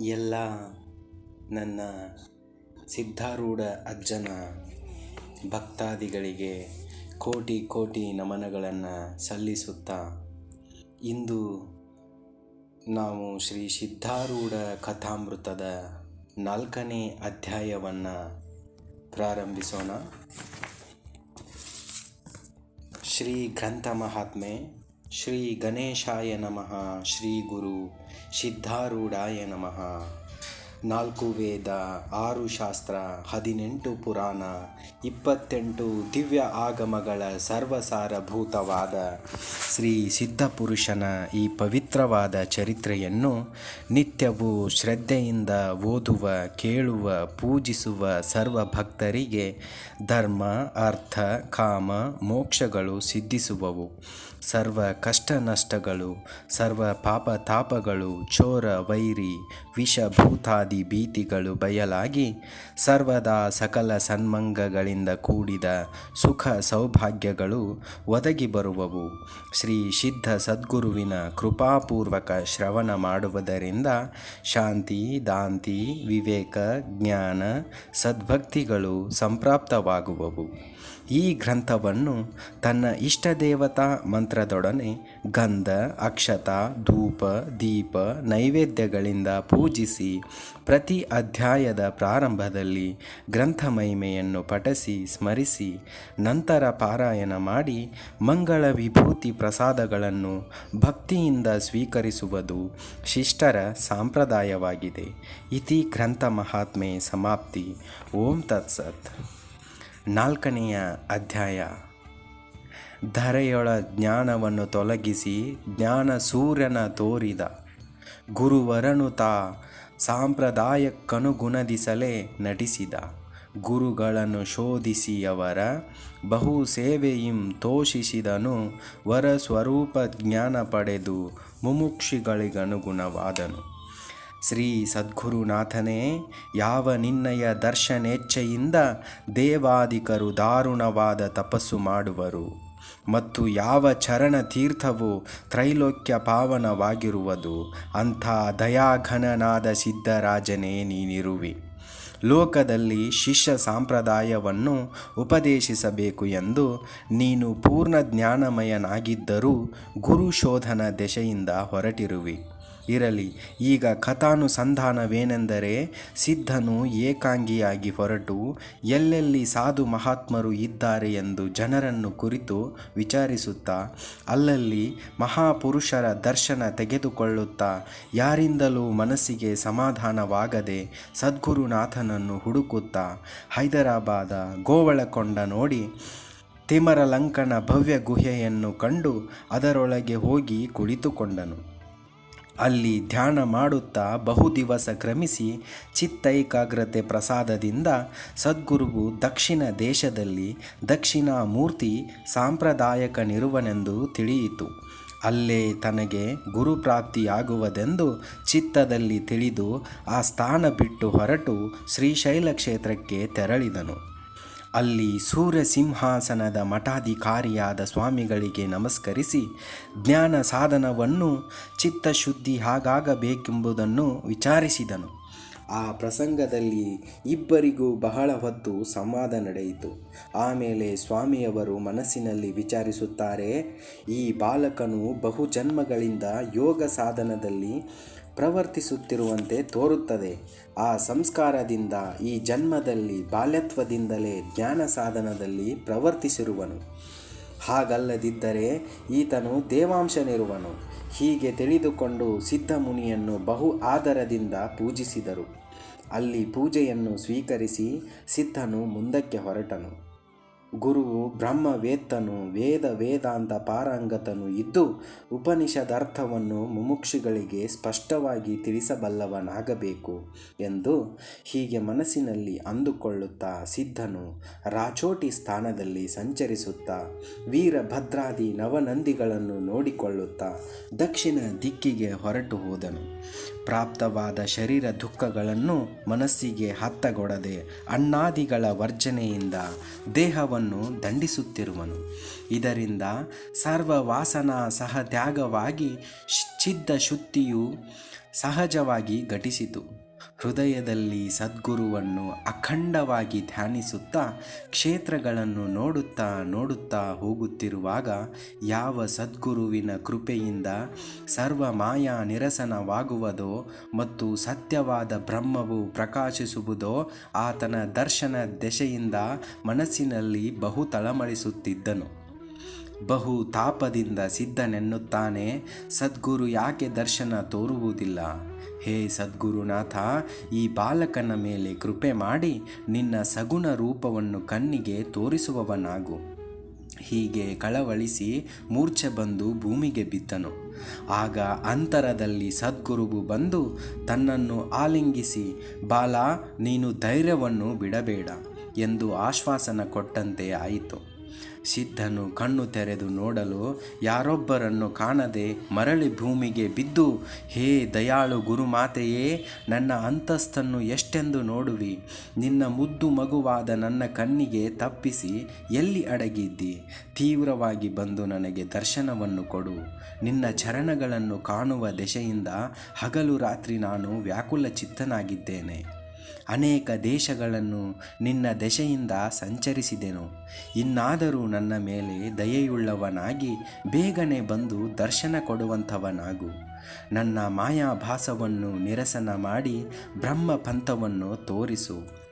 ಎಲ್ಲ ನನ್ನ ಸಿದ್ಧಾರೂಢ ಅಜ್ಜನ ಭಕ್ತಾದಿಗಳಿಗೆ ಕೋಟಿ ಕೋಟಿ ನಮನಗಳನ್ನು ಸಲ್ಲಿಸುತ್ತಾ ಇಂದು ನಾವು ಶ್ರೀ ಸಿದ್ಧಾರೂಢ ಕಥಾಮೃತದ ನಾಲ್ಕನೇ ಅಧ್ಯಾಯವನ್ನು ಪ್ರಾರಂಭಿಸೋಣ. ಶ್ರೀ ಗ್ರಂಥ ಮಹಾತ್ಮೆ, ಶ್ರೀ ಗಣೇಶಾಯ ನಮಃ, ಶ್ರೀ ಗುರು ಸಿದ್ಧಾರೂಢಾಯ ನಮಃ. ನಾಲ್ಕು ವೇದ, ಆರು ಶಾಸ್ತ್ರ, ಹದಿನೆಂಟು ಪುರಾಣ, ಇಪ್ಪತ್ತೆಂಟು ದಿವ್ಯ ಆಗಮಗಳ ಸರ್ವಸಾರಭೂತವಾದ ಶ್ರೀ ಸಿದ್ಧಪುರುಷನ ಈ ಪವಿತ್ರವಾದ ಚರಿತ್ರೆಯನ್ನು ನಿತ್ಯವೂ ಶ್ರದ್ಧೆಯಿಂದ ಓದುವ, ಕೇಳುವ, ಪೂಜಿಸುವ ಸರ್ವ ಭಕ್ತರಿಗೆ ಧರ್ಮ, ಅರ್ಥ, ಕಾಮ, ಮೋಕ್ಷಗಳು ಸಿದ್ಧಿಸುವವು. ಸರ್ವ ಕಷ್ಟ ನಷ್ಟಗಳು ಸರ್ವ ಪಾಪ ತಾಪಗಳು ಚೋರ, ವೈರಿ, ವಿಷಭೂತಾದಿ ಭೀತಿಗಳು ಬಯಲಾಗಿ ಸರ್ವದಾ ಸಕಲ ಸನ್ಮಂಗಗಳಿಂದ ಕೂಡಿದ ಸುಖ ಸೌಭಾಗ್ಯಗಳು ಒದಗಿ ಬರುವವು. ಶ್ರೀ ಸಿದ್ಧ ಸದ್ಗುರುವಿನ ಕೃಪಾಪೂರ್ವಕ ಶ್ರವಣ ಮಾಡುವುದರಿಂದ ಶಾಂತಿ, ದಾಂತಿ, ವಿವೇಕ, ಜ್ಞಾನ, ಸದ್ಭಕ್ತಿಗಳು ಸಂಪ್ರಾಪ್ತವಾಗುವವು. ಈ ಗ್ರಂಥವನ್ನು ತನ್ನ ಇಷ್ಟ ದೇವತಾ ಮಂತ್ರದೊಡನೆ ಗಂಧ, ಅಕ್ಷತ, ಧೂಪ, ದೀಪ, ನೈವೇದ್ಯಗಳಿಂದ ಪೂಜಿಸಿ ಪ್ರತಿ ಅಧ್ಯಾಯದ ಪ್ರಾರಂಭದಲ್ಲಿ ಗ್ರಂಥ ಮಹಿಮೆಯನ್ನು ಪಠಿಸಿ, ಸ್ಮರಿಸಿ, ನಂತರ ಪಾರಾಯಣ ಮಾಡಿ ಮಂಗಳ ವಿಭೂತಿ ಪ್ರಸಾದಗಳನ್ನು ಭಕ್ತಿಯಿಂದ ಸ್ವೀಕರಿಸುವುದು ಶಿಷ್ಟರ ಸಾಂಪ್ರದಾಯವಾಗಿದೆ. ಇತಿ ಗ್ರಂಥ ಮಹಾತ್ಮೆ ಸಮಾಪ್ತಿ. ಓಂ ತತ್ಸತ್. ನಾಲ್ಕನೆಯ ಅಧ್ಯಾಯ. ಧರೆಯೊಳ ಜ್ಞಾನವನ್ನು ತೊಲಗಿಸಿ ಜ್ಞಾನ ಸೂರ್ಯನ ತೋರಿದ. ಗುರುವರನು ತಾ ಸಾಂಪ್ರದಾಯಕ್ಕನುಗುಣದಿಸಲೇ ನಟಿಸಿದ. ಗುರುಗಳನ್ನು ಶೋಧಿಸಿಯವರ ಬಹು ಸೇವೆಯಿಂ ತೋಷಿಸಿದನು. ವರ ಸ್ವರೂಪ ಜ್ಞಾನ ಪಡೆದು ಮುಮುಕ್ಷಿಗಳಿಗನುಗುಣವಾದನು. ಶ್ರೀ ಸದ್ಗುರುನಾಥನೇ, ಯಾವ ನಿನ್ನಯ ದರ್ಶನೇಚ್ಛೆಯಿಂದ ದೇವಾದಿಕರು ದಾರುಣವಾದ ತಪಸ್ಸು ಮಾಡುವರು ಮತ್ತು ಯಾವ ಚರಣ ತೀರ್ಥವು ತ್ರೈಲೋಕ್ಯ ಪಾವನವಾಗಿರುವುದು, ಅಂಥ ದಯಾಘನನಾದ ಸಿದ್ಧರಾಜನೇ ನೀನಿರುವಿ. ಲೋಕದಲ್ಲಿ ಶಿಷ್ಯ ಸಾಂಪ್ರದಾಯವನ್ನು ಉಪದೇಶಿಸಬೇಕು ಎಂದು ನೀನು ಪೂರ್ಣ ಜ್ಞಾನಮಯನಾಗಿದ್ದರೂ ಗುರು ಶೋಧನ ದೆಸೆಯಿಂದ ಹೊರಟಿರುವಿ. ಇರಲಿ. ಈಗ ಕಥಾನುಸಂಧಾನವೇನೆಂದರೆ ಸಿದ್ಧನು ಏಕಾಂಗಿಯಾಗಿ ಹೊರಟು ಎಲ್ಲೆಲ್ಲಿ ಸಾಧು ಮಹಾತ್ಮರು ಇದ್ದಾರೆ ಎಂದು ಜನರನ್ನು ಕುರಿತು ವಿಚಾರಿಸುತ್ತಾ, ಅಲ್ಲಲ್ಲಿ ಮಹಾಪುರುಷರ ದರ್ಶನ ತೆಗೆದುಕೊಳ್ಳುತ್ತಾ ಯಾರಿಂದಲೂ ಮನಸ್ಸಿಗೆ ಸಮಾಧಾನವಾಗದೆ ಸದ್ಗುರುನಾಥನನ್ನು ಹುಡುಕುತ್ತಾ ಹೈದರಾಬಾದ ಗೋವಳಕೊಂಡ ನೋಡಿ ತಿಮರಲಂಕನ ಭವ್ಯ ಗುಹೆಯನ್ನು ಕಂಡು ಅದರೊಳಗೆ ಹೋಗಿ ಕುಳಿತುಕೊಂಡನು. ಅಲ್ಲಿ ಧ್ಯಾನ ಮಾಡುತ್ತಾ ಬಹು ದಿವಸ ಕ್ರಮಿಸಿ ಚಿತ್ತೈಕಾಗ್ರತೆ ಪ್ರಸಾದದಿಂದ ಸದ್ಗುರುವು ದಕ್ಷಿಣ ದೇಶದಲ್ಲಿ ದಕ್ಷಿಣ ಮೂರ್ತಿ ಸಾಂಪ್ರದಾಯಕನಿರುವನೆಂದು ತಿಳಿಯಿತು. ಅಲ್ಲೇ ತನಗೆ ಗುರುಪ್ರಾಪ್ತಿಯಾಗುವುದೆಂದು ಚಿತ್ತದಲ್ಲಿ ತಿಳಿದು ಆ ಸ್ಥಾನ ಬಿಟ್ಟು ಹೊರಟು ಶ್ರೀಶೈಲ ಕ್ಷೇತ್ರಕ್ಕೆ ತೆರಳಿದನು. ಅಲ್ಲಿ ಸೂರ್ಯ ಸಿಂಹಾಸನದ ಮಠಾಧಿಕಾರಿಯಾದ ಸ್ವಾಮಿಗಳಿಗೆ ನಮಸ್ಕರಿಸಿ ಜ್ಞಾನ ಸಾಧನವನ್ನು ಚಿತ್ತಶುದ್ಧಿ ಹಾಗಾಗಬೇಕೆಂಬುದನ್ನು ವಿಚಾರಿಸಿದನು. ಆ ಪ್ರಸಂಗದಲ್ಲಿ ಇಬ್ಬರಿಗೂ ಬಹಳ ಹೊತ್ತು ಸಂವಾದ ನಡೆಯಿತು. ಆಮೇಲೆ ಸ್ವಾಮಿಯವರು ಮನಸ್ಸಿನಲ್ಲಿ ವಿಚಾರಿಸುತ್ತಾರೆ, ಈ ಬಾಲಕನು ಬಹು ಜನ್ಮಗಳಿಂದ ಯೋಗ ಸಾಧನದಲ್ಲಿ ಪ್ರವರ್ತಿಸುತ್ತಿರುವಂತೆ ತೋರುತ್ತದೆ. ಆ ಸಂಸ್ಕಾರದಿಂದ ಈ ಜನ್ಮದಲ್ಲಿ ಬಾಲ್ಯತ್ವದಿಂದಲೇ ಜ್ಞಾನ ಸಾಧನದಲ್ಲಿ ಪ್ರವರ್ತಿಸಿರುವನು. ಹಾಗಲ್ಲದಿದ್ದರೆ ಈತನು ದೇವಾಂಶನಿರುವನು. ಹೀಗೆ ತಿಳಿದುಕೊಂಡು ಸಿದ್ಧಮುನಿಯನ್ನು ಬಹು ಆದರದಿಂದ ಪೂಜಿಸಿದರು. ಅಲ್ಲಿ ಪೂಜೆಯನ್ನು ಸ್ವೀಕರಿಸಿ ಸಿದ್ಧನು ಮುಂದಕ್ಕೆ ಹೊರಟನು. ಗುರುವು ಬ್ರಹ್ಮವೇತ್ತನು, ವೇದ ವೇದಾಂತ ಪಾರಂಗತನು ಇದ್ದು ಉಪನಿಷದರ್ಥವನ್ನು ಮುಮುಕ್ಷುಗಳಿಗೆ ಸ್ಪಷ್ಟವಾಗಿ ತಿಳಿಸಬಲ್ಲವನಾಗಬೇಕು ಎಂದು ಹೀಗೆ ಮನಸ್ಸಿನಲ್ಲಿ ಅಂದುಕೊಳ್ಳುತ್ತಾ ಸಿದ್ಧನು ರಾಚೋಟಿ ಸ್ಥಾನದಲ್ಲಿ ಸಂಚರಿಸುತ್ತಾ ವೀರಭದ್ರಾದಿ ನವನಂದಿಗಳನ್ನು ನೋಡಿಕೊಳ್ಳುತ್ತಾ ದಕ್ಷಿಣ ದಿಕ್ಕಿಗೆ ಹೊರಟು ಹೋದನು. ಪ್ರಾಪ್ತವಾದ ಶರೀರ ದುಃಖಗಳನ್ನು ಮನಸ್ಸಿಗೆ ಹತ್ತಗೊಡದೆ ಅಣ್ಣಾದಿಗಳ ವರ್ಜನೆಯಿಂದ ದೇಹವನ್ನು ದಂಡಿಸುತ್ತಿರುವನು. ಇದರಿಂದ ಸರ್ವ ವಾಸನಾ ಸಹತ್ಯಾಗವಾಗಿ ಚಿದ್ದ ಶುದ್ಧಿಯು ಸಹಜವಾಗಿ ಘಟಿಸಿತು. ಹೃದಯದಲ್ಲಿ ಸದ್ಗುರುವನ್ನು ಅಖಂಡವಾಗಿ ಧ್ಯಾನಿಸುತ್ತಾ ಕ್ಷೇತ್ರಗಳನ್ನು ನೋಡುತ್ತಾ ನೋಡುತ್ತಾ ಹೋಗುತ್ತಿರುವಾಗ ಯಾವ ಸದ್ಗುರುವಿನ ಕೃಪೆಯಿಂದ ಸರ್ವ ಮಾಯಾ ನಿರಸನವಾಗುವುದೋ ಮತ್ತು ಸತ್ಯವಾದ ಬ್ರಹ್ಮವು ಪ್ರಕಾಶಿಸುವುದೋ ಆತನ ದರ್ಶನ ದೆಸೆಯಿಂದ ಮನಸ್ಸಿನಲ್ಲಿ ಬಹು ತಳಮಳಿಸುತ್ತಿದ್ದನು. ಬಹು ತಾಪದಿಂದ ಸಿದ್ಧನೆನ್ನುತ್ತಾನೆ. ಸದ್ಗುರು ಯಾಕೆ ದರ್ಶನ ತೋರುವುದಿಲ್ಲ? ಹೇ ಸದ್ಗುರುನಾಥ, ಈ ಬಾಲಕನ ಮೇಲೆ ಕೃಪೆ ಮಾಡಿ ನಿನ್ನ ಸಗುಣ ರೂಪವನ್ನು ಕಣ್ಣಿಗೆ ತೋರಿಸುವವನಾಗು. ಹೀಗೆ ಕಳವಳಿಸಿ ಮೂರ್ಛೆ ಬಂದು ಭೂಮಿಗೆ ಬಿದ್ದನು. ಆಗ ಅಂತರದಲ್ಲಿ ಸದ್ಗುರುವು ಬಂದು ತನ್ನನ್ನು ಆಲಿಂಗಿಸಿ, ಬಾಲ, ನೀನು ಧೈರ್ಯವನ್ನು ಬಿಡಬೇಡ ಎಂದು ಆಶ್ವಾಸನ ಕೊಟ್ಟಂತೆ ಆಯಿತು. ಸಿದ್ಧನು ಕಣ್ಣು ತೆರೆದು ನೋಡಲು ಯಾರೊಬ್ಬರನ್ನು ಕಾಣದೆ ಮರಳಿ ಭೂಮಿಗೆ ಬಿದ್ದು, ಹೇ ದಯಾಳು ಗುರುಮಾತೆಯೇ, ನನ್ನ ಅಂತಸ್ತನ್ನು ಎಷ್ಟೆಂದು ನೋಡುವಿ? ನಿನ್ನ ಮುದ್ದು ಮಗುವಾದ ನನ್ನ ಕಣ್ಣಿಗೆ ತಪ್ಪಿಸಿ ಎಲ್ಲಿ ಅಡಗಿದ್ದಿ? ತೀವ್ರವಾಗಿ ಬಂದು ನನಗೆ ದರ್ಶನವನ್ನು ಕೊಡು. ನಿನ್ನ ಚರಣಗಳನ್ನು ಕಾಣುವ ದೆಸೆಯಿಂದ ಹಗಲು ರಾತ್ರಿ ನಾನು ವ್ಯಾಕುಲ ಚಿತ್ತನಾಗಿದ್ದೇನೆ ಅನೇಕ ದೇಶಗಳನ್ನು ನಿನ್ನ ದೆಸೆಯಿಂದ ಸಂಚರಿಸಿದೆನು. ಇನ್ನಾದರೂ ನನ್ನ ಮೇಲೆ ದಯೆಯುಳ್ಳವನಾಗಿ ಬೇಗನೆ ಬಂದು ದರ್ಶನ ಕೊಡುವಂಥವನಾಗು. ನನ್ನ ಮಾಯಾಭಾಸವನ್ನು ನಿರಸನ ಮಾಡಿ ಬ್ರಹ್ಮ ಪಂಥವನ್ನು ತೋರಿಸು.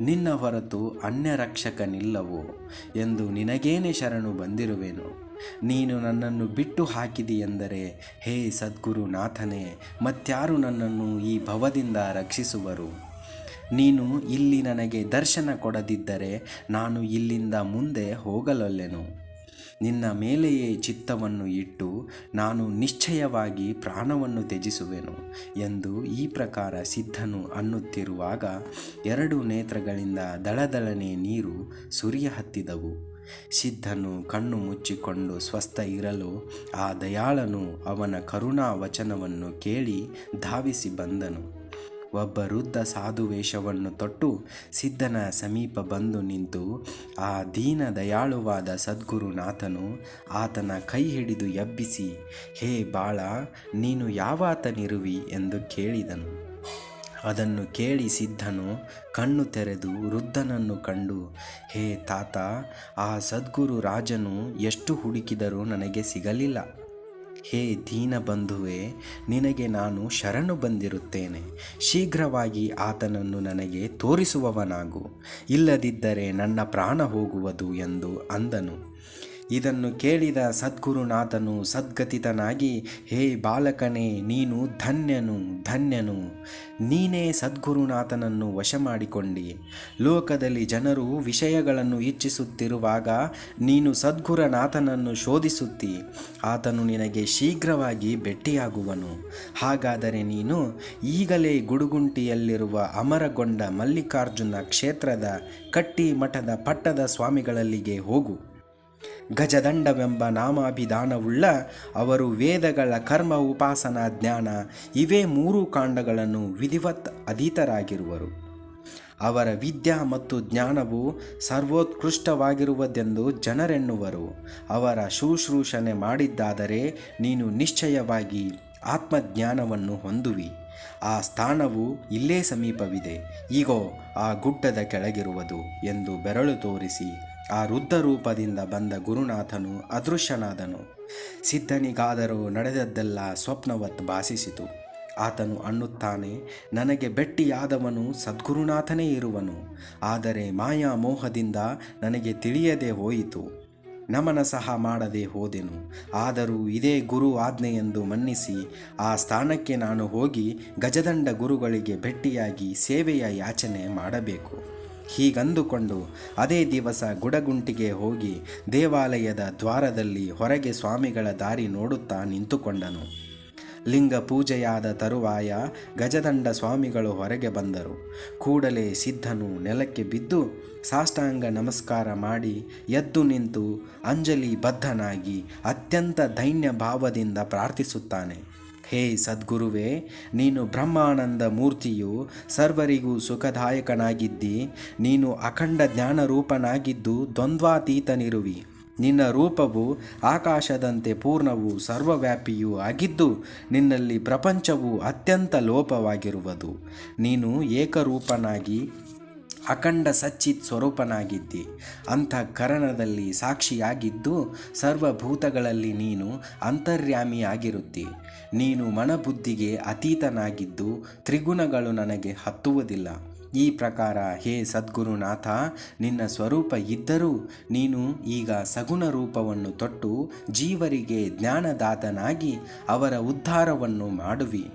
ನಿನ್ನ ಹೊರತು ಅನ್ಯರಕ್ಷಕನಿಲ್ಲವೋ ಎಂದು ನಿನಗೇನೆ ಶರಣು ಬಂದಿರುವೆನು. ನೀನು ನನ್ನನ್ನು ಬಿಟ್ಟು ಹಾಕಿದೆಯೆಂದರೆ ಹೇ ಸದ್ಗುರುನಾಥನೇ ಮತ್ಯಾರು ನನ್ನನ್ನು ಈ ಭವದಿಂದ ರಕ್ಷಿಸುವರು. ನೀನು ಇಲ್ಲಿ ನನಗೆ ದರ್ಶನ ಕೊಡದಿದ್ದರೆ ನಾನು ಇಲ್ಲಿಂದ ಮುಂದೆ ಹೋಗಲೊಲ್ಲೆನು. ನಿನ್ನ ಮೇಲೆಯೇ ಚಿತ್ತವನ್ನು ಇಟ್ಟು ನಾನು ನಿಶ್ಚಯವಾಗಿ ಪ್ರಾಣವನ್ನು ತ್ಯಜಿಸುವೆನು ಎಂದು ಈ ಪ್ರಕಾರ ಸಿದ್ಧನು ಅನ್ನುತ್ತಿರುವಾಗ ಎರಡು ನೇತ್ರಗಳಿಂದ ದಳದಳನೆ ನೀರು ಸುರಿಯ ಹತ್ತಿದವು ಸಿದ್ಧನು ಕಣ್ಣು ಮುಚ್ಚಿಕೊಂಡು ಸ್ವಸ್ಥ ಇರಲು ಆ ದಯಾಳನು ಅವನ ಕರುಣಾ ವಚನವನ್ನು ಕೇಳಿ ಧಾವಿಸಿ ಬಂದನು. ಒಬ್ಬ ವೃದ್ಧ ಸಾಧುವೇಷವನ್ನು ತೊಟ್ಟು ಸಿದ್ಧನ ಸಮೀಪ ಬಂದು ನಿಂತು, ಆ ದೀನ ದಯಾಳುವಾದ ಸದ್ಗುರುನಾಥನು ಆತನ ಕೈ ಹಿಡಿದು ಎಬ್ಬಿಸಿ, ಹೇ ಬಾಳ, ನೀನು ಯಾವಾತನಿರುವಿ? ಎಂದು ಕೇಳಿದನು. ಅದನ್ನು ಕೇಳಿ ಸಿದ್ಧನು ಕಣ್ಣು ತೆರೆದು ವೃದ್ಧನನ್ನು ಕಂಡು, ಹೇ ತಾತ, ಆ ಸದ್ಗುರು ರಾಜನು ಎಷ್ಟು ಹುಡುಕಿದರೂ ನನಗೆ ಸಿಗಲಿಲ್ಲ. ಹೇ ದೀನ ಬಂಧುವೆ, ನಿನಗೆ ನಾನು ಶರಣು ಬಂದಿರುತ್ತೇನೆ. ಶೀಘ್ರವಾಗಿ ಆತನನ್ನು ನನಗೆ ತೋರಿಸುವವನಾಗು. ಇಲ್ಲದಿದ್ದರೆ ನನ್ನ ಪ್ರಾಣ ಹೋಗುವುದು ಎಂದು ಅಂದನು. ಇದನ್ನು ಕೇಳಿದ ಸದ್ಗುರುನಾಥನು ಸದ್ಗತಿತನಾಗಿ, ಹೇ ಬಾಲಕನೇ, ನೀನು ಧನ್ಯನು ಧನ್ಯನು. ನೀನೇ ಸದ್ಗುರುನಾಥನನ್ನು ವಶ ಮಾಡಿಕೊಂಡಿ ಲೋಕದಲ್ಲಿ ಜನರು ವಿಷಯಗಳನ್ನು ಇಚ್ಛಿಸುತ್ತಿರುವಾಗ ನೀನು ಸದ್ಗುರುನಾಥನನ್ನು ಶೋಧಿಸುತ್ತಿ. ಆತನು ನಿನಗೆ ಶೀಘ್ರವಾಗಿ ಭೆಟ್ಟಿಯಾಗುವನು ಹಾಗಾದರೆ ನೀನು ಈಗಲೇ ಗುಡುಗುಂಟಿಯಲ್ಲಿರುವ ಅಮರಗೊಂಡ ಮಲ್ಲಿಕಾರ್ಜುನ ಕ್ಷೇತ್ರದ ಕಟ್ಟಿ ಮಠದ ಪಟ್ಟದ ಸ್ವಾಮಿಗಳಲ್ಲಿಗೆ ಹೋಗು. ಗಜದಂಡವೆಂಬ ನಾಮಾಭಿಧಾನವುಳ್ಳ ಅವರು ವೇದಗಳ ಕರ್ಮ ಉಪಾಸನಾ ಜ್ಞಾನ, ಇವೇ ಮೂರು ಕಾಂಡಗಳನ್ನು ವಿಧಿವತ್ ಅಧೀತರಾಗಿರುವರು. ಅವರ ವಿದ್ಯಾ ಮತ್ತು ಜ್ಞಾನವು ಸರ್ವೋತ್ಕೃಷ್ಟವಾಗಿರುವುದೆಂದು ಜನರೆನ್ನುವರು. ಅವರ ಶುಶ್ರೂಷಣೆ ಮಾಡಿದ್ದಾದರೆ ನೀನು ನಿಶ್ಚಯವಾಗಿ ಆತ್ಮಜ್ಞಾನವನ್ನು ಹೊಂದುವಿ. ಆ ಸ್ಥಾನವು ಇಲ್ಲೇ ಸಮೀಪವಿದೆ. ಈಗೋ ಆ ಗುಡ್ಡದ ಕೆಳಗಿರುವುದು ಎಂದು ಬೆರಳು ತೋರಿಸಿ ಆ ವೃದ್ಧ ರೂಪದಿಂದ ಬಂದ ಗುರುನಾಥನು ಅದೃಶ್ಯನಾದನು. ಸಿದ್ಧನಿಗಾದರೂ ನಡೆದದ್ದೆಲ್ಲ ಸ್ವಪ್ನವತ್ ಭಾಸಿಸಿತು. ಆತನು ಅನ್ನುತ್ತಾನೆ, ನನಗೆ ಬೆಟ್ಟಿಯಾದವನು ಸದ್ಗುರುನಾಥನೇ ಇರುವನು, ಆದರೆ ಮಾಯಾ ಮೋಹದಿಂದ ನನಗೆ ತಿಳಿಯದೆ ಹೋಯಿತು. ನಮನ ಸಹ ಮಾಡದೆ ಹೋದೆನು, ಆದರೂ ಇದೇ ಗುರು ಆಜ್ಞೆಯೆಂದು ಮನ್ನಿಸಿ ಆ ಸ್ಥಾನಕ್ಕೆ ನಾನು ಹೋಗಿ ಗಜದಂಡ ಗುರುಗಳಿಗೆ ಭೆಟ್ಟಿಯಾಗಿ ಸೇವೆಯ ಯಾಚನೆ ಮಾಡಬೇಕು. ಹೀಗಂದುಕೊಂಡು ಅದೇ ದಿವಸ ಗುಡಗುಂಟಿಗೆ ಹೋಗಿ ದೇವಾಲಯದ ದ್ವಾರದಲ್ಲಿ ಹೊರಗೆ ಸ್ವಾಮಿಗಳ ದಾರಿ ನೋಡುತ್ತಾ ನಿಂತುಕೊಂಡನು. ಲಿಂಗ ಪೂಜೆಯಾದ ತರುವಾಯ ಗಜದಂಡ ಸ್ವಾಮಿಗಳು ಹೊರಗೆ ಬಂದರು. ಕೂಡಲೇ ಸಿದ್ಧನು ನೆಲಕ್ಕೆ ಬಿದ್ದು ಸಾಷ್ಟಾಂಗ ನಮಸ್ಕಾರ ಮಾಡಿ ಎದ್ದು ನಿಂತು ಅಂಜಲಿ ಬದ್ಧನಾಗಿ ಅತ್ಯಂತ ದೈನ್ಯ ಭಾವದಿಂದ ಪ್ರಾರ್ಥಿಸುತ್ತಾನೆ. ಹೇ ಸದ್ಗುರುವೇ, ನೀನು ಬ್ರಹ್ಮಾನಂದ ಮೂರ್ತಿಯು ಸರ್ವರಿಗೂ ಸುಖದಾಯಕನಾಗಿದ್ದಿ, ನೀನು ಅಖಂಡ ಜ್ಞಾನರೂಪನಾಗಿದ್ದು ದ್ವಂದ್ವಾತೀತನಿರುವಿ. ನಿನ್ನ ರೂಪವು ಆಕಾಶದಂತೆ ಪೂರ್ಣವು ಸರ್ವವ್ಯಾಪಿಯೂ ಆಗಿದ್ದು, ನಿನ್ನಲ್ಲಿ ಪ್ರಪಂಚವು ಅತ್ಯಂತ ಲೋಪವಾಗಿರುವುದು. ನೀನು ಏಕರೂಪನಾಗಿ ಅಖಂಡ ಸಚ್ಚಿತ್ ಸ್ವರೂಪನಾಗಿದ್ದಿ. ಅಂತಃಕರಣದಲ್ಲಿ ಸಾಕ್ಷಿಯಾಗಿದ್ದು, ಸರ್ವಭೂತಗಳಲ್ಲಿ ನೀನು ಅಂತರ್ಯಾಮಿಯಾಗಿರುತ್ತಿ. ನೀನು ಮನಬುದ್ಧಿಗೆ ಅತೀತನಾಗಿದ್ದು ತ್ರಿಗುಣಗಳು ನನಗೆ ಹತ್ತುವುದಿಲ್ಲ. ಈ ಪ್ರಕಾರ, ಹೇ ಸದ್ಗುರುನಾಥ, ನಿನ್ನ ಸ್ವರೂಪ ಇದ್ದರೂ ನೀನು ಈಗ ಸಗುಣ ರೂಪವನ್ನು ತೊಟ್ಟು ಜೀವರಿಗೆ ಜ್ಞಾನದಾತನಾಗಿ ಅವರ ಉದ್ಧಾರವನ್ನು ಮಾಡುವಿ.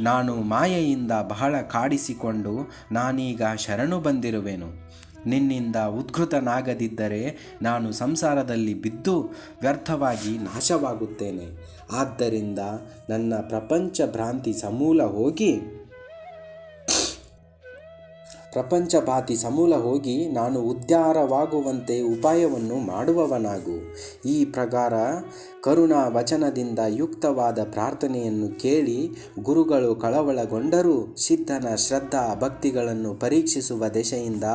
ನಾನು ಮಾಯೆಯಿಂದ ಬಹಳ ಕಾಡಿಸಿಕೊಂಡು ನಾನೀಗ ಶರಣು ಬಂದಿರುವೆನು. ನಿನ್ನಿಂದ ಉದ್ಘೃತನಾಗದಿದ್ದರೆ ನಾನು ಸಂಸಾರದಲ್ಲಿ ಬಿದ್ದು ವ್ಯರ್ಥವಾಗಿ ನಾಶವಾಗುತ್ತೇನೆ. ಆದ್ದರಿಂದ ನನ್ನ ಪ್ರಪಂಚ ಭ್ರಾಂತಿ ಸಮೂಲ ಹೋಗಿ ಪ್ರಪಂಚಭಾತಿ ಸಮೂಲ ಹೋಗಿ ನಾನು ಉದ್ಧಾರವಾಗುವಂತೆ ಉಪಾಯವನ್ನು ಮಾಡುವವನಾಗು. ಈ ಪ್ರಕಾರ ಕರುಣಾ ವಚನದಿಂದ ಯುಕ್ತವಾದ ಪ್ರಾರ್ಥನೆಯನ್ನು ಕೇಳಿ ಗುರುಗಳು ಕಳವಳಗೊಂಡರೂ ಸಿದ್ಧನ ಶ್ರದ್ಧಾ ಭಕ್ತಿಗಳನ್ನು ಪರೀಕ್ಷಿಸುವ ದೆಸೆಯಿಂದ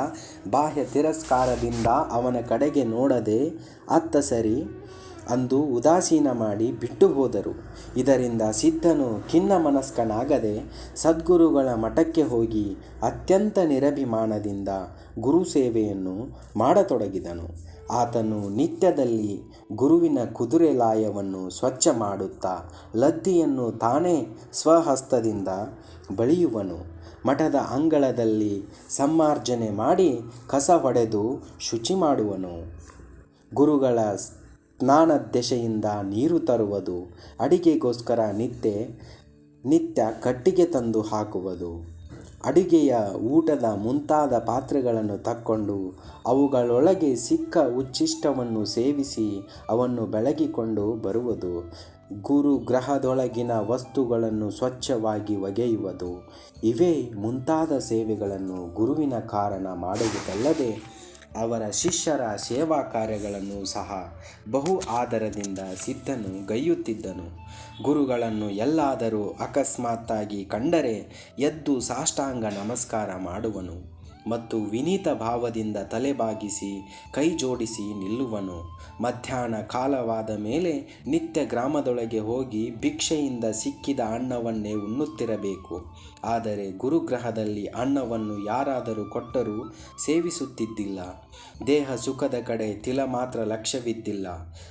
ಬಾಹ್ಯ ತಿರಸ್ಕಾರದಿಂದ ಅವನ ಕಡೆಗೆ ನೋಡದೆ, ಅತ್ತ ಸರಿ ಅಂದು ಉದಾಸೀನ ಮಾಡಿ ಬಿಟ್ಟು ಹೋದರು. ಇದರಿಂದ ಸಿದ್ಧನು ಖಿನ್ನ ಮನಸ್ಕನಾಗದೆ ಸದ್ಗುರುಗಳ ಮಠಕ್ಕೆ ಹೋಗಿ ಅತ್ಯಂತ ನಿರಭಿಮಾನದಿಂದ ಗುರು ಸೇವೆಯನ್ನು ಮಾಡತೊಡಗಿದನು. ಆತನು ನಿತ್ಯದಲ್ಲಿ ಗುರುವಿನ ಕುದುರೆ ಲಾಯವನ್ನು ಸ್ವಚ್ಛ ಮಾಡುತ್ತಾ ಲದ್ದಿಯನ್ನು ತಾನೇ ಸ್ವಹಸ್ತದಿಂದ ಬಳಿಯುವನು. ಮಠದ ಅಂಗಳದಲ್ಲಿ ಸಮ್ಮಾರ್ಜನೆ ಮಾಡಿ ಕಸ ಹೊಡೆದು ಶುಚಿ ಮಾಡುವನು. ಗುರುಗಳ ಸ್ನಾನದೆಸೆಯಿಂದ ನೀರು ತರುವುದು, ಅಡಿಗೆಗೋಸ್ಕರ ನಿತ್ಯ ನಿತ್ಯ ಕಟ್ಟಿಗೆ ತಂದು ಹಾಕುವುದು. ಅಡಿಗೆಯ ಊಟದ ಮುಂತಾದ ಪಾತ್ರೆಗಳನ್ನು ತಕ್ಕೊಂಡು ಅವುಗಳೊಳಗೆ ಸಿಕ್ಕ ಉಚ್ಚಿಷ್ಟವನ್ನು ಸೇವಿಸಿ ಅವನ್ನು ಬೆಳಗಿಕೊಂಡು ಬರುವುದು. ಗುರು ಗ್ರಹದೊಳಗಿನ ವಸ್ತುಗಳನ್ನು ಸ್ವಚ್ಛವಾಗಿ ಒಗೆಯುವುದು. ಇವೇ ಮುಂತಾದ ಸೇವೆಗಳನ್ನು ಗುರುವಿನ ಕಾರಣ ಮಾಡುವುದಲ್ಲದೆ ಅವರ ಶಿಷ್ಯರ ಸೇವಾ ಕಾರ್ಯಗಳನ್ನು ಸಹ ಬಹು ಆದರದಿಂದ ಸಿದ್ಧನು ಗೈಯುತ್ತಿದ್ದನು. ಗುರುಗಳನ್ನು ಎಲ್ಲಾದರೂ ಅಕಸ್ಮಾತ್ತಾಗಿ ಕಂಡರೆ ಎದ್ದು ಸಾಷ್ಟಾಂಗ ನಮಸ್ಕಾರ ಮಾಡುವನು. ಮತ್ತು ವಿನೀತ ಭಾವದಿಂದ ತಲೆಬಾಗಿಸಿ ಕೈ ಜೋಡಿಸಿ ನಿಲ್ಲುವನು. ಮಧ್ಯಾಹ್ನ ಕಾಲವಾದ ಮೇಲೆ ನಿತ್ಯ ಗ್ರಾಮದೊಳಗೆ ಹೋಗಿ ಭಿಕ್ಷೆಯಿಂದ ಸಿಕ್ಕಿದ ಅನ್ನವನ್ನೇ ಉಣ್ಣುತ್ತಿರಬೇಕು. ಆದರೆ ಗುರುಗ್ರಹದಲ್ಲಿ ಅನ್ನವನ್ನು ಯಾರಾದರೂ ಕೊಟ್ಟರೂ ಸೇವಿಸುತ್ತಿದ್ದಿಲ್ಲ. ದೇಹ ಸುಖದ ಕಡೆ ತಿಲ ಮಾತ್ರ ಲಕ್ಷ್ಯವಿದ್ದಿಲ್ಲ.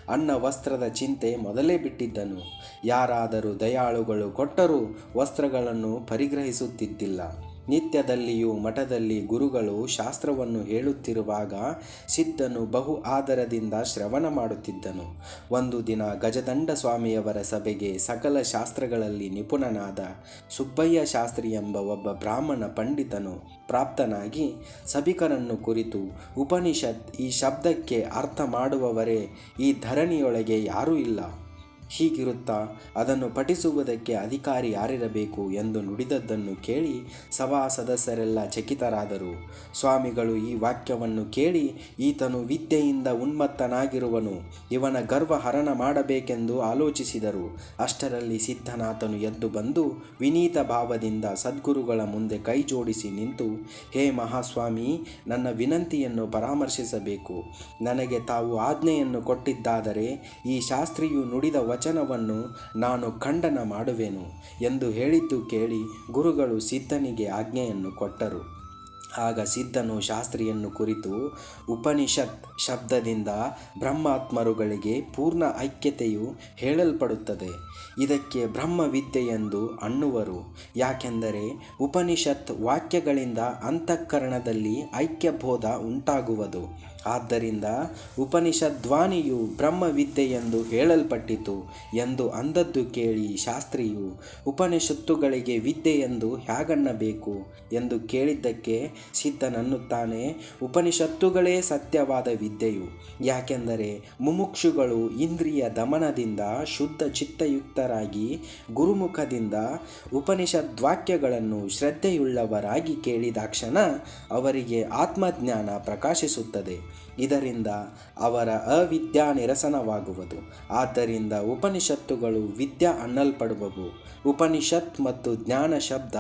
ಅನ್ನ ವಸ್ತ್ರದ ಚಿಂತೆ ಮೊದಲೇ ಬಿಟ್ಟಿದ್ದನು. ಯಾರಾದರೂ ದಯಾಳುಗಳು ಕೊಟ್ಟರೂ ವಸ್ತ್ರಗಳನ್ನು ಪರಿಗ್ರಹಿಸುತ್ತಿದ್ದಿಲ್ಲ. ನಿತ್ಯದಲ್ಲಿಯೂ ಮಠದಲ್ಲಿ ಗುರುಗಳು ಶಾಸ್ತ್ರವನ್ನು ಹೇಳುತ್ತಿರುವಾಗ ಸಿದ್ಧನು ಬಹು ಆದರದಿಂದ ಶ್ರವಣ ಮಾಡುತ್ತಿದ್ದನು. ಒಂದು ದಿನ ಗಜದಂಡ ಸ್ವಾಮಿಯವರ ಸಭೆಗೆ ಸಕಲ ಶಾಸ್ತ್ರಗಳಲ್ಲಿ ನಿಪುಣನಾದ ಸುಬ್ಬಯ್ಯ ಶಾಸ್ತ್ರಿ ಎಂಬ ಒಬ್ಬ ಬ್ರಾಹ್ಮಣ ಪಂಡಿತನು ಪ್ರಾಪ್ತನಾಗಿ ಸಭಿಕರನ್ನು ಕುರಿತು ಉಪನಿಷತ್ ಈ ಶಬ್ದಕ್ಕೆ ಅರ್ಥ ಮಾಡುವವರೇ ಈ ಧರಣಿಯೊಳಗೆ ಯಾರೂ ಇಲ್ಲ. ಹೀಗಿರುತ್ತಾ ಅದನ್ನು ಪಠಿಸುವುದಕ್ಕೆ ಅಧಿಕಾರಿ ಯಾರಿರಬೇಕು ಎಂದು ನುಡಿದದ್ದನ್ನು ಕೇಳಿ ಸಭಾ ಸದಸ್ಯರೆಲ್ಲ ಚಕಿತರಾದರು. ಸ್ವಾಮಿಗಳು ಈ ವಾಕ್ಯವನ್ನು ಕೇಳಿ ಈತನು ವಿದ್ಯೆಯಿಂದ ಉನ್ಮತ್ತನಾಗಿರುವನು, ಇವನ ಗರ್ವ ಹರಣ ಮಾಡಬೇಕೆಂದು ಆಲೋಚಿಸಿದರು. ಅಷ್ಟರಲ್ಲಿ ಸಿದ್ಧನಾಥನು ಎದ್ದು ಬಂದು ವಿನೀತ ಭಾವದಿಂದ ಸದ್ಗುರುಗಳ ಮುಂದೆ ಕೈ ಜೋಡಿಸಿ ನಿಂತು, ಹೇ ಮಹಾಸ್ವಾಮಿ, ನನ್ನ ವಿನಂತಿಯನ್ನು ಪರಾಮರ್ಶಿಸಬೇಕು. ನನಗೆ ತಾವು ಆಜ್ಞೆಯನ್ನು ಕೊಟ್ಟಿದ್ದಾದರೆ ಈ ಶಾಸ್ತ್ರಿಯು ನುಡಿದ ವಚನವನ್ನು ನಾನು ಖಂಡನ ಮಾಡುವೆನು ಎಂದು ಹೇಳಿದ್ದು ಕೇಳಿ ಗುರುಗಳು ಸಿದ್ಧನಿಗೆ ಆಜ್ಞೆಯನ್ನು ಕೊಟ್ಟರು. ಆಗ ಸಿದ್ಧನು ಶಾಸ್ತ್ರಿಯನ್ನು ಕುರಿತು ಉಪನಿಷತ್ ಶಬ್ದದಿಂದ ಬ್ರಹ್ಮಾತ್ಮರುಗಳಿಗೆ ಪೂರ್ಣ ಐಕ್ಯತೆಯು ಹೇಳಲ್ಪಡುತ್ತದೆ. ಇದಕ್ಕೆ ಬ್ರಹ್ಮವಿದ್ಯೆ ಎಂದು ಅನ್ನುವರು. ಯಾಕೆಂದರೆ ಉಪನಿಷತ್ ವಾಕ್ಯಗಳಿಂದ ಅಂತಃಕರಣದಲ್ಲಿ ಐಕ್ಯಬೋಧ ಉಂಟಾಗುವುದು. ಆದ್ದರಿಂದ ಉಪನಿಷದ್ವಾನಿಯು ಬ್ರಹ್ಮವಿದ್ಯೆ ಎಂದು ಹೇಳಲ್ಪಟ್ಟಿತು ಎಂದು ಅಂದದ್ದು ಕೇಳಿ ಶಾಸ್ತ್ರಿಯು, ಉಪನಿಷತ್ತುಗಳಿಗೆ ವಿದ್ಯೆ ಎಂದು ಹೇಗನ್ನಬೇಕು ಎಂದು ಕೇಳಿದ್ದಕ್ಕೆ ಸಿದ್ಧನನ್ನುತ್ತಾನೆ. ಉಪನಿಷತ್ತುಗಳೇ ಸತ್ಯವಾದ ವಿದ್ಯೆಯು. ಯಾಕೆಂದರೆ ಮುಮುಕ್ಷುಗಳು ಇಂದ್ರಿಯ ದಮನದಿಂದ ಶುದ್ಧ ಚಿತ್ತಯುಕ್ತರಾಗಿ ಗುರುಮುಖದಿಂದ ಉಪನಿಷದ್ವಾಕ್ಯಗಳನ್ನು ಶ್ರದ್ಧೆಯುಳ್ಳವರಾಗಿ ಕೇಳಿದಾಕ್ಷಣ ಅವರಿಗೆ ಆತ್ಮಜ್ಞಾನ ಪ್ರಕಾಶಿಸುತ್ತದೆ. ಇದರಿಂದ ಅವರ ಅವಿದ್ಯಾ ನಿರಸನವಾಗುವುದು. ಆದ್ದರಿಂದ ಉಪನಿಷತ್ತುಗಳು ವಿದ್ಯಾ ಅನ್ನಲ್ಪಡುವವು. ಉಪನಿಷತ್ ಮತ್ತು ಜ್ಞಾನ ಶಬ್ದ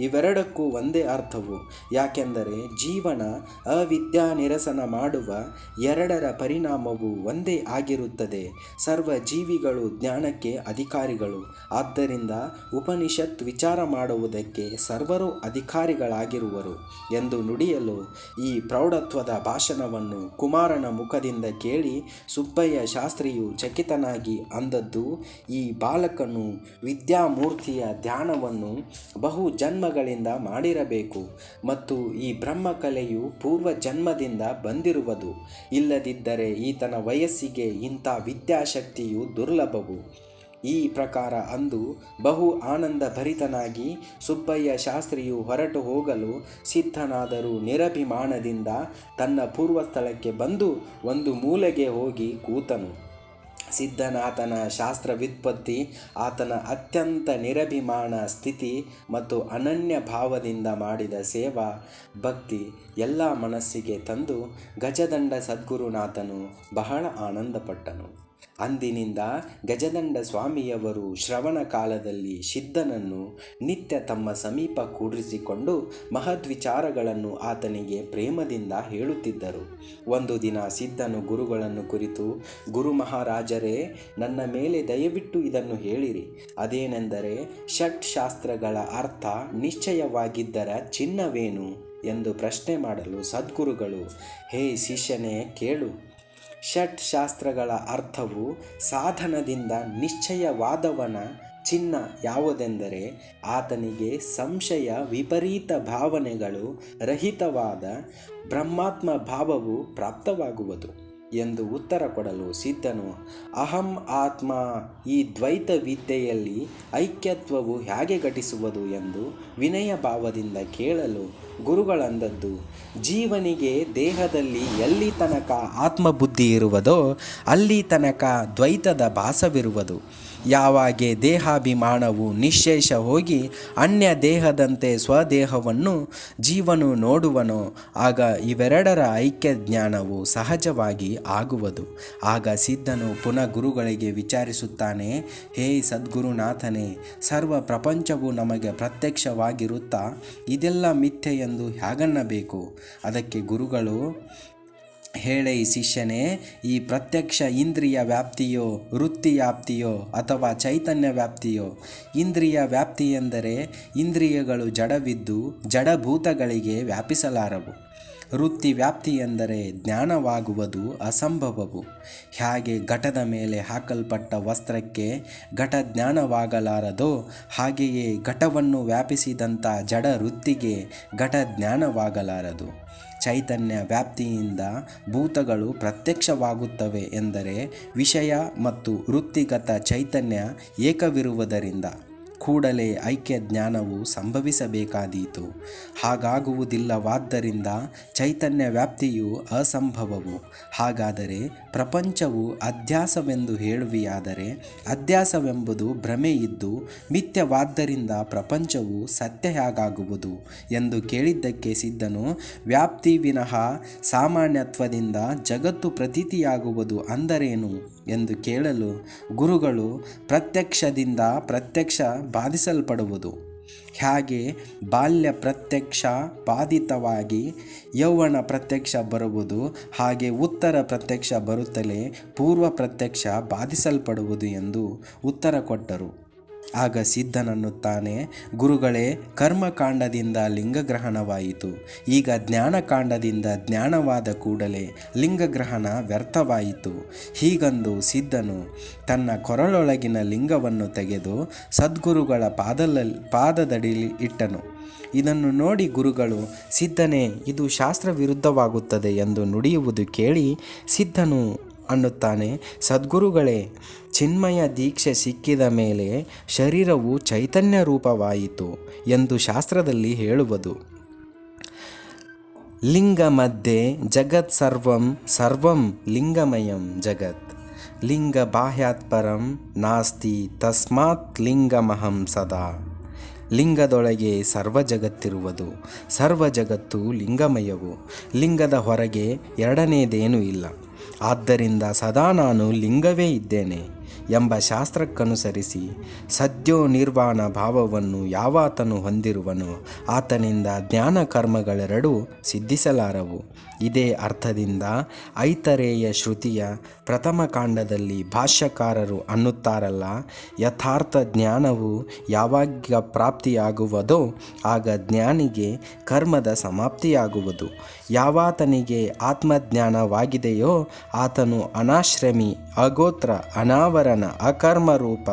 ಇವೆರಡಕ್ಕೂ ಒಂದೇ ಅರ್ಥವು. ಯಾಕೆಂದರೆ ಜೀವನ ಅವಿದ್ಯಾ ನಿರಸನ ಮಾಡುವ ಎರಡರ ಪರಿಣಾಮವು ಒಂದೇ ಆಗಿರುತ್ತದೆ. ಸರ್ವ ಜೀವಿಗಳು ಜ್ಞಾನಕ್ಕೆ ಅಧಿಕಾರಿಗಳು. ಆದ್ದರಿಂದ ಉಪನಿಷತ್ ವಿಚಾರ ಮಾಡುವುದಕ್ಕೆ ಸರ್ವರು ಅಧಿಕಾರಿಗಳಾಗಿರುವರು ಎಂದು ನುಡಿಯಲು ಈ ಪ್ರೌಢತ್ವದ ಭಾಷಣವನ್ನು ಕುಮಾರನ ಮುಖದಿಂದ ಕೇಳಿ ಸುಬ್ಬಯ್ಯ ಶಾಸ್ತ್ರಿಯು ಚಕಿತನಾಗಿ ಅಂದದ್ದು, ಈ ಬಾಲಕನು ವಿದ್ಯಾಮೂರ್ತಿಯ ಧ್ಯಾನವನ್ನು ಬಹು ಜನ್ಮಗಳಿಂದ ಮಾಡಿರಬೇಕು ಮತ್ತು ಈ ಬ್ರಹ್ಮಕಲೆಯು ಪೂರ್ವ ಜನ್ಮದಿಂದ ಬಂದಿರುವುದು. ಇಲ್ಲದಿದ್ದರೆ ಈತನ ವಯಸ್ಸಿಗೆ ಇಂಥ ವಿದ್ಯಾಶಕ್ತಿಯು ದುರ್ಲಭವು. ಈ ಪ್ರಕಾರ ಅಂದು ಬಹು ಆನಂದ ಭರಿತನಾಗಿ ಸುಬ್ಬಯ್ಯ ಶಾಸ್ತ್ರಿಯು ಹೊರಟು ಹೋಗಲು ಸಿದ್ಧನಾದರೂ ನಿರಭಿಮಾನದಿಂದ ತನ್ನ ಪೂರ್ವಸ್ಥಳಕ್ಕೆ ಬಂದು ಒಂದು ಮೂಲೆಗೆ ಹೋಗಿ ಕೂತನು. ಸಿದ್ಧನಾಥನ ಶಾಸ್ತ್ರ ವ್ಯುತ್ಪತ್ತಿ ಆತನ ಅತ್ಯಂತ ನಿರಭಿಮಾನ ಸ್ಥಿತಿ ಮತ್ತು ಅನನ್ಯ ಭಾವದಿಂದ ಮಾಡಿದ ಸೇವಾ, ಭಕ್ತಿ ಎಲ್ಲ ಮನಸ್ಸಿಗೆ ತಂದು ಗಜದಂಡ ಸದ್ಗುರುನಾಥನು ಬಹಳ ಆನಂದಪಟ್ಟನು. ಅಂದಿನಿಂದ ಗಜದಂಡ ಸ್ವಾಮಿಯವರು ಶ್ರವಣ ಕಾಲದಲ್ಲಿ ಸಿದ್ಧನನ್ನು ನಿತ್ಯ ತಮ್ಮ ಸಮೀಪ ಕೂಡಿಸಿಕೊಂಡು ಮಹದ್ವಿಚಾರಗಳನ್ನು ಆತನಿಗೆ ಪ್ರೇಮದಿಂದ ಹೇಳುತ್ತಿದ್ದರು. ಒಂದು ದಿನ ಸಿದ್ಧನು ಗುರುಗಳನ್ನು ಕುರಿತು, ಗುರು ಮಹಾರಾಜರೇ, ನನ್ನ ಮೇಲೆ ದಯವಿಟ್ಟು ಇದನ್ನು ಹೇಳಿರಿ. ಅದೇನೆಂದರೆ, ಷಟ್ ಶಾಸ್ತ್ರಗಳ ಅರ್ಥ ನಿಶ್ಚಯವಾಗಿದ್ದರ ಚಿನ್ನವೇನು? ಎಂದು ಪ್ರಶ್ನೆ ಮಾಡಲು ಸದ್ಗುರುಗಳು, ಹೇ ಶಿಷ್ಯನೇ, ಕೇಳು. ಷಟ್ ಶಾಸ್ತ್ರಗಳ ಅರ್ಥವು ಸಾಧನದಿಂದ ನಿಶ್ಚಯವಾದವನ ಚಿನ್ನ ಯಾವುದೆಂದರೆ ಆತನಿಗೆ ಸಂಶಯ ವಿಪರೀತ ಭಾವನೆಗಳು ರಹಿತವಾದ ಬ್ರಹ್ಮಾತ್ಮ ಭಾವವು ಪ್ರಾಪ್ತವಾಗುವುದು ಎಂದು ಉತ್ತರ ಕೊಡಲು ಸಿದ್ಧನು. ಅಹಂ ಆತ್ಮ ಈ ದ್ವೈತ ವಿದ್ಯೆಯಲ್ಲಿ ಐಕ್ಯತ್ವವು ಹೇಗೆ ಘಟಿಸುವುದು? ಎಂದು ವಿನಯ ಭಾವದಿಂದ ಕೇಳಲು ಗುರುಗಳಂದದ್ದು. ಜೀವನಿಗೆ ದೇಹದಲ್ಲಿ ಎಲ್ಲಿ ತನಕ ಆತ್ಮಬುದ್ಧಿ ಇರುವುದೋ ಅಲ್ಲಿ ತನಕ ದ್ವೈತದ ಭಾಸವಿರುವುದು. ಯಾವಾಗೆ ದೇಹಾಭಿಮಾನವು ನಿಶೇಷ ಹೋಗಿ ಅನ್ಯ ದೇಹದಂತೆ ಸ್ವದೇಹವನ್ನು ಜೀವನು ನೋಡುವನೋ, ಆಗ ಇವೆರಡರ ಐಕ್ಯ ಜ್ಞಾನವು ಸಹಜವಾಗಿ ಆಗುವುದು. ಆಗ ಸಿದ್ಧನು ಪುನಃ ಗುರುಗಳಿಗೆ ವಿಚಾರಿಸುತ್ತಾನೆ, ಹೇ ಸದ್ಗುರುನಾಥನೇ, ಸರ್ವ ಪ್ರಪಂಚವು ನಮಗೆ ಪ್ರತ್ಯಕ್ಷವಾಗಿರುತ್ತಾ, ಇದೆಲ್ಲ ಮಿಥ್ಯೆ ಎಂದು ಹೇಗನ್ನಬೇಕು. ಅದಕ್ಕೆ ಗುರುಗಳು ಹೇಳೆ ಶಿಷ್ಯನೇ, ಈ ಪ್ರತ್ಯಕ್ಷ ಇಂದ್ರಿಯ ವ್ಯಾಪ್ತಿಯೋ, ವೃತ್ತಿ ವ್ಯಾಪ್ತಿಯೋ ಅಥವಾ ಚೈತನ್ಯ ವ್ಯಾಪ್ತಿಯೋ? ಇಂದ್ರಿಯ ವ್ಯಾಪ್ತಿ ಎಂದರೆ ಇಂದ್ರಿಯಗಳು ಜಡವಿದ್ದು ಜಡಭೂತಗಳಿಗೆ ವ್ಯಾಪಿಸಲಾರವು. ವೃತ್ತಿ ವ್ಯಾಪ್ತಿ ಎಂದರೆ ಜ್ಞಾನವಾಗುವುದು ಅಸಂಭವವು. ಹಾಗೆ ಘಟದ ಮೇಲೆ ಹಾಕಲ್ಪಟ್ಟ ವಸ್ತ್ರಕ್ಕೆ ಘಟ ಜ್ಞಾನವಾಗಲಾರದೋ, ಹಾಗೆಯೇ ಘಟವನ್ನು ವ್ಯಾಪಿಸಿದಂಥ ಜಡ ವೃತ್ತಿಗೆ ಘಟ ಜ್ಞಾನವಾಗಲಾರದು. ಚೈತನ್ಯ ವ್ಯಾಪ್ತಿಯಿಂದ ಭೂತಗಳು ಪ್ರತ್ಯಕ್ಷವಾಗುತ್ತವೆ ಎಂದರೆ ವಿಷಯ ಮತ್ತು ವೃತ್ತಿಗತ ಚೈತನ್ಯ ಏಕವಿರುವುದರಿಂದ. ಕೂಡಲೇ ಐಕ್ಯ ಜ್ಞಾನವು ಸಂಭವಿಸಬೇಕಾದೀತು. ಹಾಗಾಗುವುದಿಲ್ಲವಾದ್ದರಿಂದ ಚೈತನ್ಯ ವ್ಯಾಪ್ತಿಯು ಅಸಂಭವವು. ಹಾಗಾದರೆ ಪ್ರಪಂಚವು ಅಧ್ಯಾಸವೆಂದು ಹೇಳುವಿಯಾದರೆ ಅಧ್ಯಾಸವೆಂಬುದು ಭ್ರಮೆ ಇದ್ದು ಮಿಥ್ಯವಾದ್ದರಿಂದ ಪ್ರಪಂಚವು ಸತ್ಯ ಹೇಗಾಗುವುದು ಎಂದು ಕೇಳಿದ್ದಕ್ಕೆ ಸಿದ್ಧನು ವ್ಯಾಪ್ತಿ ವಿನಃ ಸಾಮಾನ್ಯತ್ವದಿಂದ ಜಗತ್ತು ಪ್ರತೀತಿಯಾಗುವುದು ಅಂದರೇನು ಎಂದು ಕೇಳಲು ಗುರುಗಳು ಪ್ರತ್ಯಕ್ಷದಿಂದ ಪ್ರತ್ಯಕ್ಷ ಬಾಧಿಸಲ್ಪಡುವುದು. ಹಾಗೆ ಬಾಲ್ಯ ಪ್ರತ್ಯಕ್ಷ ಬಾಧಿತವಾಗಿ ಯೌವನ ಪ್ರತ್ಯಕ್ಷ ಬರುವುದು, ಹಾಗೆ ಉತ್ತರ ಪ್ರತ್ಯಕ್ಷ ಬರುತ್ತಲೇ ಪೂರ್ವ ಪ್ರತ್ಯಕ್ಷ ಬಾಧಿಸಲ್ಪಡುವುದು ಎಂದು ಉತ್ತರ ಕೊಟ್ಟರು. ಆಗ ಸಿದ್ಧನನ್ನುತ್ತಾನೆ ಗುರುಗಳೇ, ಕರ್ಮಕಾಂಡದಿಂದ ಲಿಂಗಗ್ರಹಣವಾಯಿತು. ಈಗ ಜ್ಞಾನಕಾಂಡದಿಂದ ಜ್ಞಾನವಾದ ಕೂಡಲೇ ಲಿಂಗಗ್ರಹಣ ವ್ಯರ್ಥವಾಯಿತು. ಹೀಗಂದು ಸಿದ್ಧನು ತನ್ನ ಕೊರಳೊಳಗಿನ ಲಿಂಗವನ್ನು ತೆಗೆದು ಸದ್ಗುರುಗಳ ಪಾದಲ ಪಾದದಡಿಲಿ ಇಟ್ಟನು. ಇದನ್ನು ನೋಡಿ ಗುರುಗಳು, ಸಿದ್ಧನೇ, ಇದು ಶಾಸ್ತ್ರ ವಿರುದ್ಧವಾಗುತ್ತದೆ ಎಂದು ನುಡಿಯುವುದು ಕೇಳಿ ಸಿದ್ಧನು ಅನ್ನುತ್ತಾನೆ. ಸದ್ಗುರುಗಳೇ, ಚಿನ್ಮಯ ದೀಕ್ಷೆ ಸಿಕ್ಕಿದ ಮೇಲೆ ಶರೀರವು ಚೈತನ್ಯ ರೂಪವಾಯಿತು ಎಂದು ಶಾಸ್ತ್ರದಲ್ಲಿ ಹೇಳುವುದು. ಲಿಂಗ ಮಧ್ಯೆ ಜಗತ್ ಸರ್ವಂ ಸರ್ವಂ ಲಿಂಗಮಯಂ ಜಗತ್. ಲಿಂಗ ಬಾಹ್ಯಾತ್ ಪರಂ ನಾಸ್ತಿ ತಸ್ಮಾತ್ ಲಿಂಗಮಹಂ ಸದಾ. ಲಿಂಗದೊಳಗೆ ಸರ್ವ ಜಗತ್ತಿರುವುದು ಸರ್ವ ಜಗತ್ತು ಲಿಂಗಮಯವು. ಲಿಂಗದ ಹೊರಗೆ ಎರಡನೇದೇನೂ ಇಲ್ಲ. ಆದ್ದರಿಂದ ಸದಾ ನಾನು ಲಿಂಗವೇ ಇದ್ದೇನೆ ಎಂಬ ಶಾಸ್ತ್ರಕ್ಕನುಸರಿಸಿ ಸದ್ಯೋ ನಿರ್ವಾಣ ಭಾವವನ್ನು ಯಾವಾತನು ಹೊಂದಿರುವನು, ಆತನಿಂದ ಜ್ಞಾನ ಕರ್ಮಗಳೆರಡೂ ಸಿದ್ಧಿಸಲಾರವು. ಇದೇ ಅರ್ಥದಿಂದ ಐತರೇಯ ಶ್ರುತಿಯ ಪ್ರಥಮ ಕಾಂಡದಲ್ಲಿ ಭಾಷ್ಯಕಾರರು ಅನ್ನುತ್ತಾರಲ್ಲ, ಯಥಾರ್ಥ ಜ್ಞಾನವು ಯಾವಾಗ ಪ್ರಾಪ್ತಿಯಾಗುವುದೋ ಆಗ ಜ್ಞಾನಿಗೆ ಕರ್ಮದ ಸಮಾಪ್ತಿಯಾಗುವುದು. ಯಾವಾತನಿಗೆ ಆತ್ಮಜ್ಞಾನವಾಗಿದೆಯೋ ಆತನು ಅನಾಶ್ರಮಿ, ಅಗೋತ್ರ, ಅನಾವರಣ, ಅಕರ್ಮರೂಪ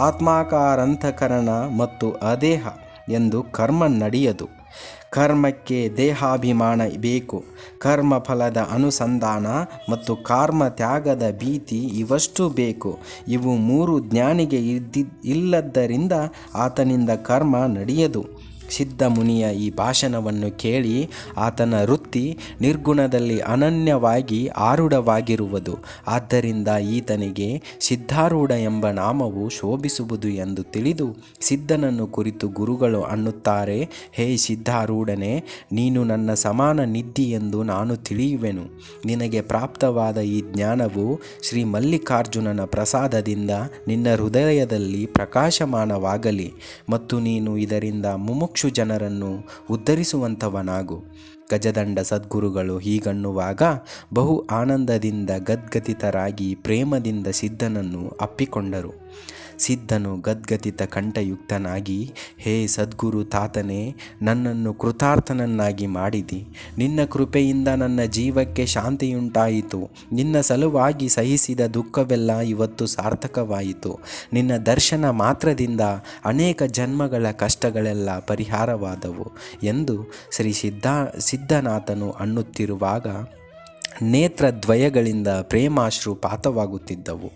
ಆತ್ಮಾಕಾರಂಥಕರಣ ಮತ್ತು ಅದೇಹ ಎಂದು ಕರ್ಮ ನಡೆಯದು. ಕರ್ಮಕ್ಕೆ ದೇಹಾಭಿಮಾನ ಬೇಕು. ಕರ್ಮ ಫಲದ ಅನುಸಂಧಾನ ಮತ್ತು ಕರ್ಮ ತ್ಯಾಗದ ಭೀತಿ ಇವಷ್ಟು ಬೇಕು. ಇವು ಮೂರು ಜ್ಞಾನಿಗೆ ಇದ್ದಿ ಇಲ್ಲದ್ದರಿಂದ ಆತನಿಂದ ಕರ್ಮ ನಡೆಯದು. ಸಿದ್ಧ ಮುನಿಯ ಈ ಭಾಷಣವನ್ನು ಕೇಳಿ ಆತನ ವೃತ್ತಿ ನಿರ್ಗುಣದಲ್ಲಿ ಅನನ್ಯವಾಗಿ ಆರೂಢವಾಗಿರುವುದು. ಆದ್ದರಿಂದ ಈತನಿಗೆ ಸಿದ್ಧಾರೂಢ ಎಂಬ ನಾಮವು ಶೋಭಿಸುವುದು ಎಂದು ತಿಳಿದು ಸಿದ್ಧನನ್ನು ಕುರಿತು ಗುರುಗಳು ಅನ್ನುತ್ತಾರೆ, ಹೇ ಸಿದ್ಧಾರೂಢನೆ, ನೀನು ನನ್ನ ಸಮಾನ ನಿದ್ದಿ ಎಂದು ನಾನು ತಿಳಿಯುವೆನು. ನಿನಗೆ ಪ್ರಾಪ್ತವಾದ ಈ ಜ್ಞಾನವು ಶ್ರೀ ಮಲ್ಲಿಕಾರ್ಜುನನ ಪ್ರಸಾದದಿಂದ ನಿನ್ನ ಹೃದಯದಲ್ಲಿ ಪ್ರಕಾಶಮಾನವಾಗಲಿ ಮತ್ತು ನೀನು ಇದರಿಂದ ಮುಮುಕ್ಷು ಜನರನ್ನು ಉದ್ಧರಿಸುವಂಥವನಾಗು. ಗಜದಂಡ ಸದ್ಗುರುಗಳು ಹೀಗನ್ನುವಾಗ ಬಹು ಆನಂದದಿಂದ ಗದ್ಗದಿತರಾಗಿ ಪ್ರೇಮದಿಂದ ಸಿದ್ಧನನ್ನು ಅಪ್ಪಿಕೊಂಡರು. ಸಿದ್ಧನು ಗದ್ಗದಿತ ಕಂಠಯುಕ್ತನಾಗಿ, ಹೇ ಸದ್ಗುರು ತಾತನೇ, ನನ್ನನ್ನು ಕೃತಾರ್ಥನನ್ನಾಗಿ ಮಾಡಿದಿ. ನಿನ್ನ ಕೃಪೆಯಿಂದ ನನ್ನ ಜೀವಕ್ಕೆ ಶಾಂತಿಯುಂಟಾಯಿತು. ನಿನ್ನ ಸಲುವಾಗಿ ಸಹಿಸಿದ ದುಃಖವೆಲ್ಲ ಇವತ್ತು ಸಾರ್ಥಕವಾಯಿತು. ನಿನ್ನ ದರ್ಶನ ಮಾತ್ರದಿಂದ ಅನೇಕ ಜನ್ಮಗಳ ಕಷ್ಟಗಳೆಲ್ಲ ಪರಿಹಾರವಾದವು ಎಂದು ಶ್ರೀ ಸಿದ್ಧ, ಸಿದ್ಧನಾಥನು ಅನ್ನುತ್ತಿರುವಾಗ ನೇತ್ರದ್ವಯಗಳಿಂದ ಪ್ರೇಮಾಶ್ರು ಪಾತವಾಗುತ್ತಿದ್ದವು.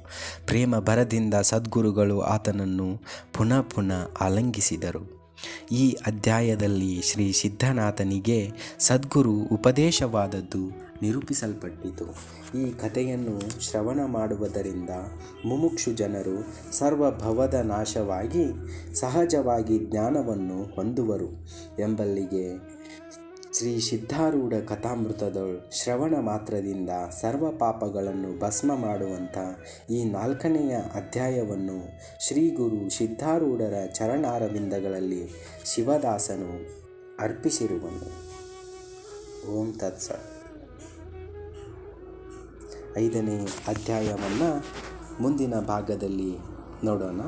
ಪ್ರೇಮ ಭರದಿಂದ ಸದ್ಗುರುಗಳು ಆತನನ್ನು ಪುನಃ ಪುನಃ ಆಲಂಗಿಸಿದರು. ಈ ಅಧ್ಯಾಯದಲ್ಲಿ ಶ್ರೀ ಸಿದ್ಧನಾಥನಿಗೆ ಸದ್ಗುರು ಉಪದೇಶವಾದದ್ದು ನಿರೂಪಿಸಲ್ಪಟ್ಟಿತು. ಈ ಕಥೆಯನ್ನು ಶ್ರವಣ ಮಾಡುವುದರಿಂದ ಮುಮುಕ್ಷು ಜನರು ಸರ್ವಭವದ ನಾಶವಾಗಿ ಸಹಜವಾಗಿ ಜ್ಞಾನವನ್ನು ಹೊಂದುವರು ಎಂಬಲ್ಲಿಗೆ ಶ್ರೀ ಸಿದ್ಧಾರೂಢ ಕಥಾಮೃತದ ಶ್ರವಣ ಮಾತ್ರದಿಂದ ಸರ್ವ ಪಾಪಗಳನ್ನು ಭಸ್ಮ ಮಾಡುವಂಥ ಈ ನಾಲ್ಕನೆಯ ಅಧ್ಯಾಯವನ್ನು ಶ್ರೀ ಗುರು ಸಿದ್ಧಾರೂಢರ ಚರಣಾರವಿಂದಗಳಲ್ಲಿ ಶಿವದಾಸನು ಅರ್ಪಿಸಿರುವನು. ಓಂ ತತ್ಸ ಐದನೇ ಅಧ್ಯಾಯವನ್ನು ಮುಂದಿನ ಭಾಗದಲ್ಲಿ ನೋಡೋಣ.